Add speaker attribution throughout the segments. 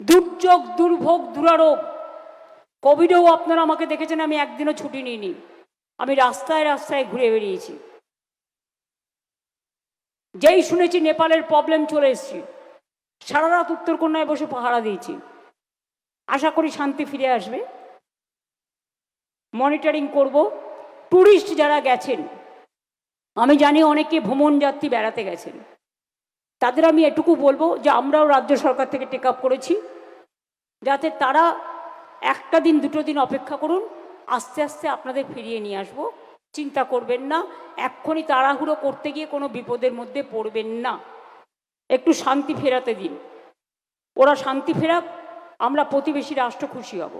Speaker 1: দুর্যোগ, দুর্ভোগ, দুরারোগ। কোভিডেও আপনারা আমাকে দেখেছেন, আমি একদিনও ছুটি নিইনি। আমি রাস্তায় রাস্তায় ঘুরে বেরিয়েছি যেই শুনেছি নেপালের প্রবলেম চলে এসেছি। সারা রাত উত্তরকন্যায় বসে পাহারা দিয়েছি। আশা করি শান্তি ফিরে আসবে। মনিটরিং করব। ট্যুরিস্ট যারা গেছেন, আমি জানি অনেকে ভ্রমণ যাত্রী বেড়াতে গেছেন। তাদের আমি এটুকু বলব যে আমরাও রাজ্য সরকার থেকে টেক আপ করেছি। যাতে তারা একটা দিন, দুটো দিন অপেক্ষা করুন, আস্তে আস্তে আপনাদের ফিরিয়ে নিয়ে আসব। চিন্তা করবেন না, এক্ষুনি তাড়াহুড়ো করতে গিয়ে কোনো বিপদের মধ্যে পড়বেন না। একটু শান্তি ফেরাতে দিন। ওরা শান্তি ফেরাক, আমরা প্রতিবেশী রাষ্ট্র খুশি হব।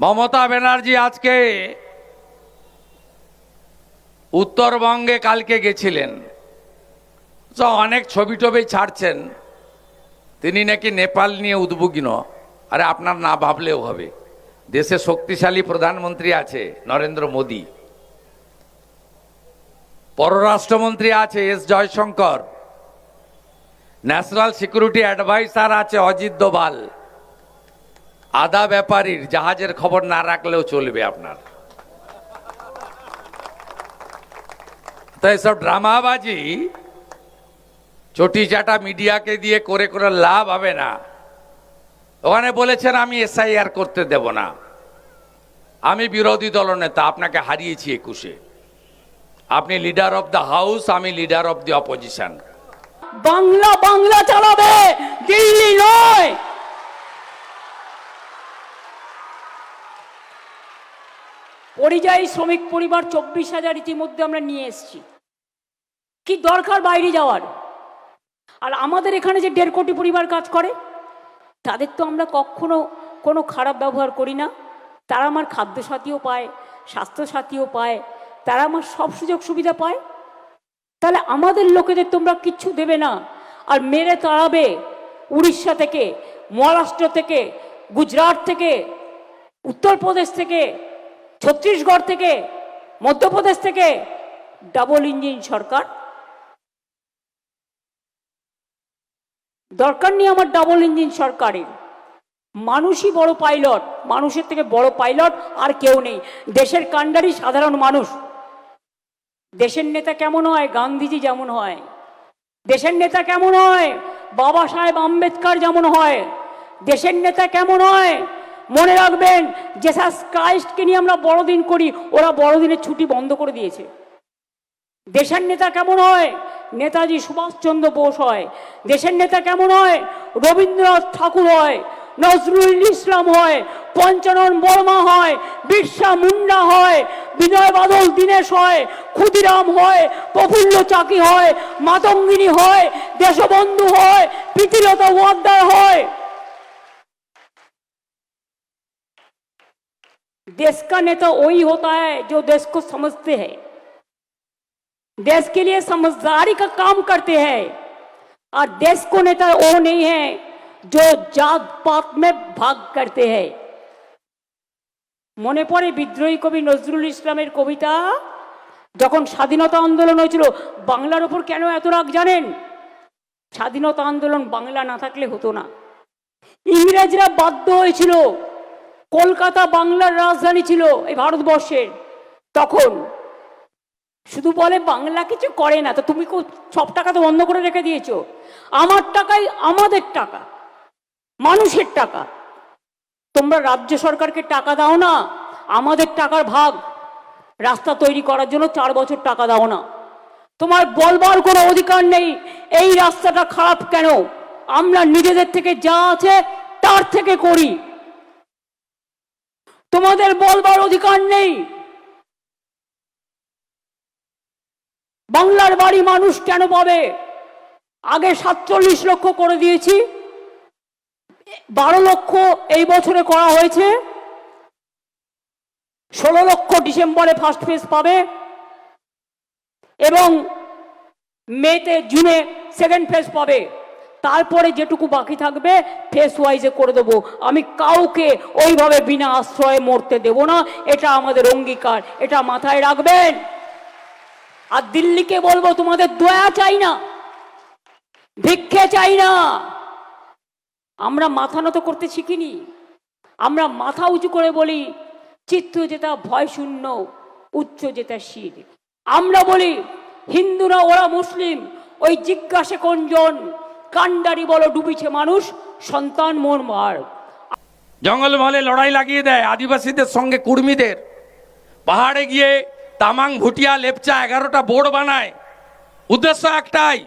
Speaker 2: মমতা ব্যানার্জি আজকে উত্তরবঙ্গে কালকে গেছিলেন। তো অনেক ছবি টবি ছাড়ছেন। তিনি নাকি নেপাল নিয়ে উদ্বিগ্ন। আরে আপনার না ভাবলেও হবে। দেশে শক্তিশালী প্রধানমন্ত্রী আছে নরেন্দ্র মোদী। পররাষ্ট্রমন্ত্রী আছে S Jaishankar. National security adviser আছে অজিত দোভাল। আদা ব্যাপারীর জাহাজের খবর না রাখলেও চলবে আপনার। তো এসব ড্রামাবাজি চটি চাটা মিডিয়াকে দিয়ে করে করে লাভ হবে না। ওখানে বলেছেন, আমি এসআইআর করতে দেব না। আমি বিরোধী দলনেতা আপনাকে হারিয়েছি একুশে। আপনি লিডার অফ দ্য হাউস আমি leader of the opposition
Speaker 1: Bangla Bangla চালাবে, দিল্লি নয়। পরিযায়ী শ্রমিক পরিবার চব্বিশ হাজার ইতিমধ্যে আমরা নিয়ে এসেছি। কি দরকার বাইরে যাওয়ার? আর আমাদের এখানে যে দেড় কোটি পরিবার কাজ করে, তাদের তো আমরা কখনো কোনো খারাপ ব্যবহার করি না। তারা আমার খাদ্যসাথীও পায়, স্বাস্থ্যসাথীও পায়, তারা আমার সব সুযোগ সুবিধা পায়। তাহলে আমাদের লোকেদের তোমরা কিচ্ছু দেবে না। আর মেরে তাড়াবে উড়িষ্যা থেকে, মহারাষ্ট্র থেকে, গুজরাট থেকে, উত্তরপ্রদেশ থেকে, ছত্তিশগড় থেকে, মধ্যপ্রদেশ থেকে ডাবল ইঞ্জিন সরকার। দরকার নেই আমার ডাবল ইঞ্জিন সরকারের। মানুষই বড় পাইলট মানুষের থেকে বড় পাইলট আর কেউ নেই। দেশের কাণ্ডারি সাধারণ মানুষ। দেশের নেতা কেমন হয়? গান্ধীজি যেমন হয়। দেশের নেতা কেমন হয়? বাবা সাহেব আম্বেদকর যেমন হয়। দেশের নেতা কেমন হয়? মনে রাখবেন জেসাস ক্রাইস্টকে নিয়ে আমরা বড়দিন করি, ওরা বড়দিনের ছুটি বন্ধ করে দিয়েছে। দেশের নেতা কেমন হয়? নেতাজি সুভাষচন্দ্র বোস হয় দেশের নেতা কেমন হয় রবীন্দ্রনাথ ঠাকুর হয় নজরুল ইসলাম হয় পঞ্চানন বর্মা হয় বিরসা মুন্ডা হয় বিনয় বাদল দীনেশ হয় ক্ষুদিরাম হয় প্রফুল্ল চাকি হয় মাতঙ্গিনী হয় দেশবন্ধু হয় প্রীতিলতা ওয়াদ্দার হয় देश का नेता वही होता है जो देश को समझते हैं देश के लिए समझदारी का काम करते हैं और देश को नेता वो नहीं है जो जात पात में भाग करते हैं মনে পড়ে বিদ্রোহী কবি নজরুল ইসলামের কবিতা যখন স্বাধীনতা আন্দোলন হয়েছিল বাংলার ওপর কেন এত রাগ জানেন স্বাধীনতা আন্দোলন বাংলা না থাকলে হতো না ইংরেজরা বাধ্য হয়েছিল কলকাতা বাংলার রাজধানী ছিল এই ভারতবর্ষের তখন শুধু বলে বাংলা কিছু করে না, তো তুমি সব টাকা তো বন্ধ করে রেখে দিয়েছ। আমার টাকাই আমাদের টাকা, মানুষের টাকা। তোমরা রাজ্য সরকারকে টাকা দাও না, আমাদের টাকার ভাগ রাস্তা তৈরি করার জন্য চার বছর টাকা দাও না। তোমার বলবার কোনো অধিকার নেই, এই রাস্তাটা খারাপ কেন? আমরা নিজেদের থেকে যা আছে তার থেকে করি। তোমাদের বলবার অধিকার নেই। বাংলার বাড়ি মানুষ কেন পাবে? আগে সাতচল্লিশ লক্ষ করে দিয়েছি। বারো লক্ষ এই বছরে করা হয়েছে। ষোলো লক্ষ ডিসেম্বরে ফার্স্ট ফেজ পাবে। এবং মেতে, জুনে সেকেন্ড ফেজ পাবে। তারপরে যেটুকু বাকি থাকবে ফেস ওয়াইজে করে দেবো। আমি কাউকে ওইভাবে বিনা আশ্রয়ে মরতে দেব না। এটা আমাদের অঙ্গীকার। এটা মাথায় রাখবেন। আর দিল্লিকে বলব, তোমাদের দয়া চাই না, ভিক্ষে চাই না। আমরা মাথা নত করতে শিখিনি। আমরা মাথা উঁচু করে বলি, চিত্ত যেটা ভয় শূন্য উচ্চ যেটা শির। আমরা বলি, হিন্দুরা, ওরা মুসলিম, ওই জিজ্ঞাসে কোনজন কান্ডারি বলো, ডুবিছে মানুষ, সন্তান মোর মার।
Speaker 2: জঙ্গলমহলে লড়াই লাগিয়ে দেয় আদিবাসীদের সঙ্গে কুর্মীদের। পাহাড়ে গিয়ে তামাং ভুটিয়া লেপচা এগারোটা বোর্ড বানায়। উদ্দেশ্য একটাই,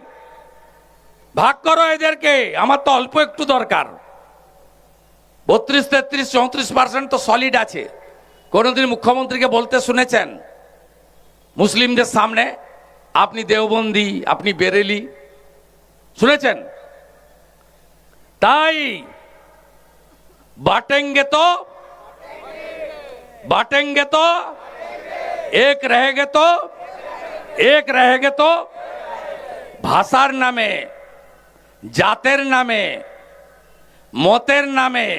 Speaker 2: ভাগ করো এদেরকে, আমার তো অল্প একটু দরকার। বত্রিশ তেত্রিশ, চৌত্রিশ পার্সেন্ট তো সলিড আছে। কোনোদিন মুখ্যমন্ত্রীকে বলতে শুনেছেন, মুসলিমদের সামনে, আপনি দেওবন্দি, আপনি বেরেলি। শুনেছেন? তাই, বাটেঙ্গে তো বাটেঙ্গে তো एक रहेंगे तो एक रहेंगे तो ভাষার নামে জাতের নামে মতের নামে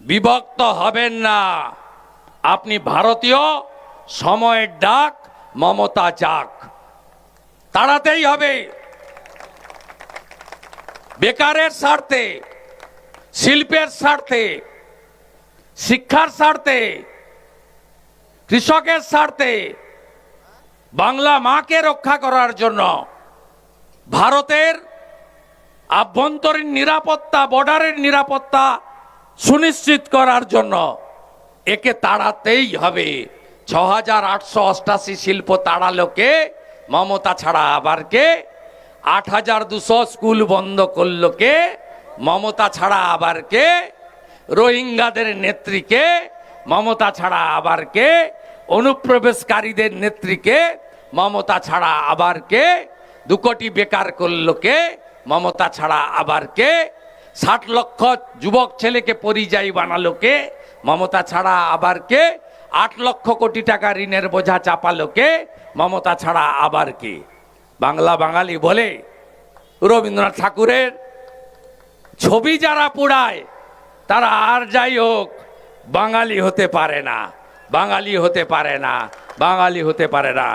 Speaker 2: বিভক্ত হবেন না আপনি ভারতীয় সময়ের ডাক মমতা যাক তাড়াতেই হবে বেকারের স্বার্থে শিল্পের স্বার্থে শিক্ষার স্বার্থে কৃষকের স্বার্থে বাংলা মাকে রক্ষা করার জন্য ভারতের আভ্যন্তরীণ নিরাপত্তা, বর্ডারের নিরাপত্তা সুনিশ্চিত করার জন্য একে তাড়াতেই হবে। ছ হাজার আটশো অষ্টাশি শিল্প তাড়ালো কে মমতা ছাড়া আবার কে? আট হাজার দুশো স্কুল বন্ধ করল কে? মমতা ছাড়া আবার কে? রোহিঙ্গাদের নেত্রীকে মমতা ছাড়া আবার কে? অনুপ্রবেশকারীদের নেত্রীকে মমতা ছাড়া আবার কে? দু কোটি বেকার করল কে? মমতা ছাড়া আবার কে? ষাট লক্ষ যুবক ছেলেকে পরিযায়ী বানালো কে? মমতা ছাড়া আবার কে? আট লক্ষ কোটি টাকা ঋণের বোঝা চাপালো কে? মমতা ছাড়া আবার কে? বাংলা বাঙালি বলে, রবীন্দ্রনাথ ঠাকুরের ছবি যারা পোড়ায়, তারা আর যাই হোক বাঙালি হতে পারে না বাঙালি হতে পারে না বাঙালি হতে পারে না।